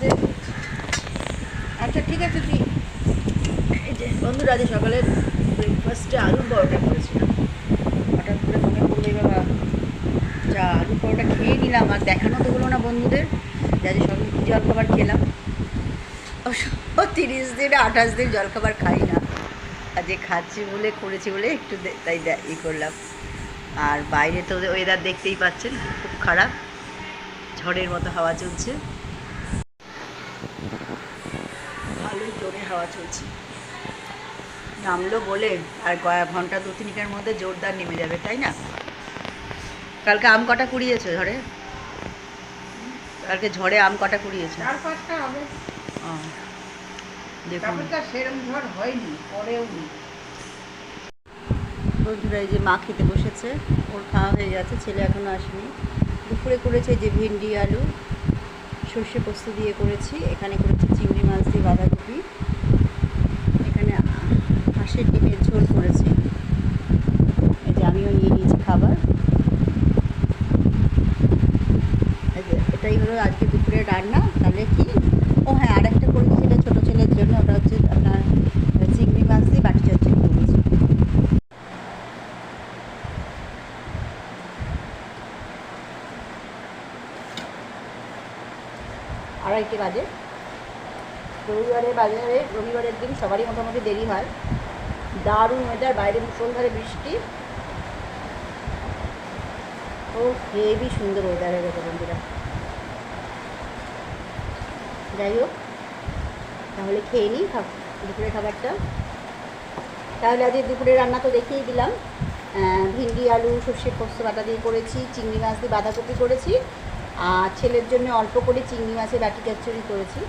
দে। আচ্ছা ঠিক আছে তুই যে বন্ধুরা আজ সকালে ব্রেকফাস্টে আলুর পরোটা করেছিলাম। হঠাৎ করে মনে এই বাবা যা আলুর পরোটা খেয়ে নিলাম আর দেখানো তো হলো না বন্ধুদের। যা সকালে কী জলখাবার খেলাম। তিরিশ দিন আঠাশ দিন জলখাবার খাই না। আর যে খাচ্ছি বলে করেছি বলে একটু তাই ই করলাম। আর বাইরে তো ওয়েদার দেখতেই পাচ্ছেন খুব খারাপ। ঝড়ের মতো হাওয়া চলছে। ভালোই জোরে হাওয়া চলছে। নামলো বলে আর ঘণ্টা দু তিনিকের মধ্যে জোরদার নেমে যাবে তাই না? কালকে আম কটা কুড়িয়েছো ঝড়ে? কালকে ঝড়ে আম কটা কুড়িয়েছো? দেখুন। সেরম ঝড় হয়নি পরেও নি বন্ধুরা এই যে মা খেতে বসেছে ওর খাওয়া হয়ে গেছে ছেলে এখনও আসেনি। দুপুরে করেছে যে ভেন্ডি, আলু, সর্ষে পোস্ত দিয়ে করেছি। এখানে করেছি চিংড়ি মাছ দিয়ে বাঁধাকপি। এখানে হাঁসের ডিমের ঝোল করেছি। এই যে আমিও নিয়ে নিয়েছি খাবার। এটাই হলো আজকে দুপুরে রান্না। তাহলে কি ও হ্যাঁ আর একটা করেছি সেটা ছোটো ছেলের জন্য ওটা হচ্ছে আপনার চিংড়ি মাছ দিয়ে বাটি চচ্চড়ি করেছি আড়াইটে বাজে। রবিবারে বাজারে, রবিবারের দিন সবারই মোটামুটি দেরি হয়। দারুণ ওয়েদার বাইরে মুসলধারে বৃষ্টি। ও, হেভি সুন্দর ওয়েদার হয়ে গেছে বন্ধুরা। যাই হোক, তাহলে খেয়ে নিই দুপুরে খাবারটা। তাহলে আজকে দুপুরে রান্না তো দেখিয়ে দিলাম। ভিন্ডি, আলু, সর্ষে, পোস্ত বাটা দিয়ে করেছি, চিংড়ি মাছ দিয়ে বাঁধাকপি করেছি। আর ছেলের জন্য অল্প করে চিংড়ি মাছের বাটি চচ্চড়ি করেছি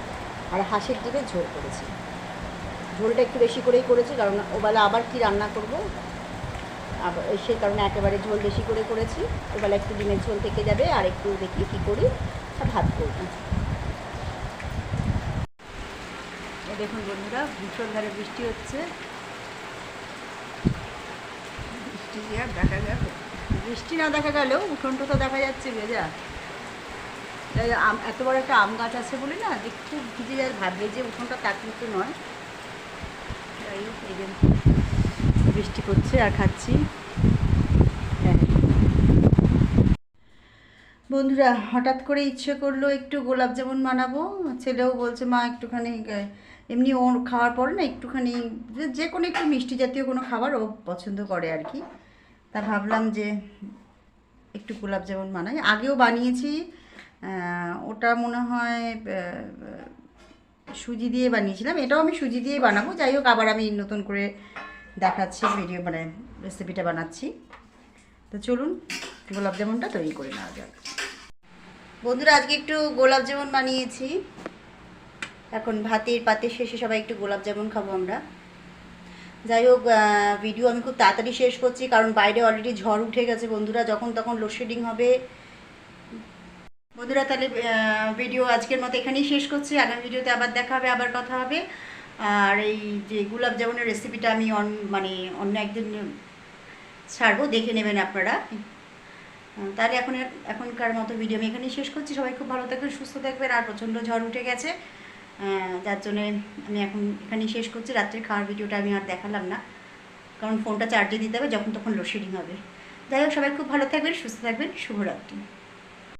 আর হাঁসের ডিমের ঝোল করেছি। ঝোলটা একটু বেশি করেই করেছি, কারণ ওবেলা আবার কি রান্না করব? সেই কারণে একেবারে ঝোল বেশি করে করেছি। ওবেলা একটু ডিমের ঝোল থেকে যাবে, আর একটু দেখি কী করি। আর ভাত করব। দেখুন বন্ধুরা, ভীষণ ধারে বৃষ্টি হচ্ছে। বৃষ্টি আর দেখা যাবে বৃষ্টি না দেখা গেলেও উঠোনটা তো দেখা যাচ্ছে, ভেজা। এত বড় একটা আম গাছ আছে বলে না যে খুব ভিজে যায় ভাববে যে উঠোনটা তার কিন্তু নয়। হোক বৃষ্টি করছে আর খাচ্ছি। হ্যাঁ। বন্ধুরা, হঠাৎ করে ইচ্ছে করল একটু গোলাপ জামুন বানাবো। ছেলেও বলছে, মা, একটুখানি এমনি ওর খাওয়ার পরে না একটুখানি যে- কোনো একটু মিষ্টি জাতীয় কোনো খাবার ও পছন্দ করে আর কি। তা ভাবলাম যে, একটু গোলাপ জামুন বানাই। আগেও বানিয়েছি ওটা মনে হয় সুজি দিয়ে বানিয়েছিলাম। এটাও আমি সুজি দিয়ে বানাবো। যাই হোক, আবার আমি নতুন করে দেখাচ্ছি ভিডিও মানে রেসিপিটা বানাচ্ছি। তো চলুন, গোলাপ জামুনটা তৈরি করে নেওয়া যাক। বন্ধুরা, আজকে একটু গোলাপ জামুন বানিয়েছি। এখন ভাতের পাতের শেষে সবাই একটু গোলাপ জামুন খাব আমরা। যাই হোক ভিডিও আমি খুব তাড়াতাড়ি শেষ করছি, কারণ বাইরে অলরেডি ঝড় উঠে গেছে বন্ধুরা। যখন তখন লোডশেডিং হবে বন্ধুরা, তাহলে ভিডিও আজকের মতো এখানেই শেষ করছি। আগামী ভিডিওতে আবার দেখা হবে, আবার কথা হবে। আর এই যে গোলাপ জামুনের রেসিপিটা আমি অন মানে অন্য একদিন ছাড়বো, দেখে নেবেন আপনারা। তাহলে এখন এখনকার মতো ভিডিও আমি এখানেই শেষ করছি। সবাই খুব ভালো থাকবেন, সুস্থ থাকবেন। আর প্রচণ্ড ঝড় উঠে গেছে। যার জন্যে আমি এখন এখানেই শেষ করছি। রাত্রের খাওয়ার ভিডিওটা আমি আর দেখালাম না। কারণ ফোনটা চার্জে দিতে হবে, যখন তখন লোডশেডিং হবে। যাই হোক, সবাই খুব ভালো থাকবেন, সুস্থ থাকবেন। শুভরাত্রি।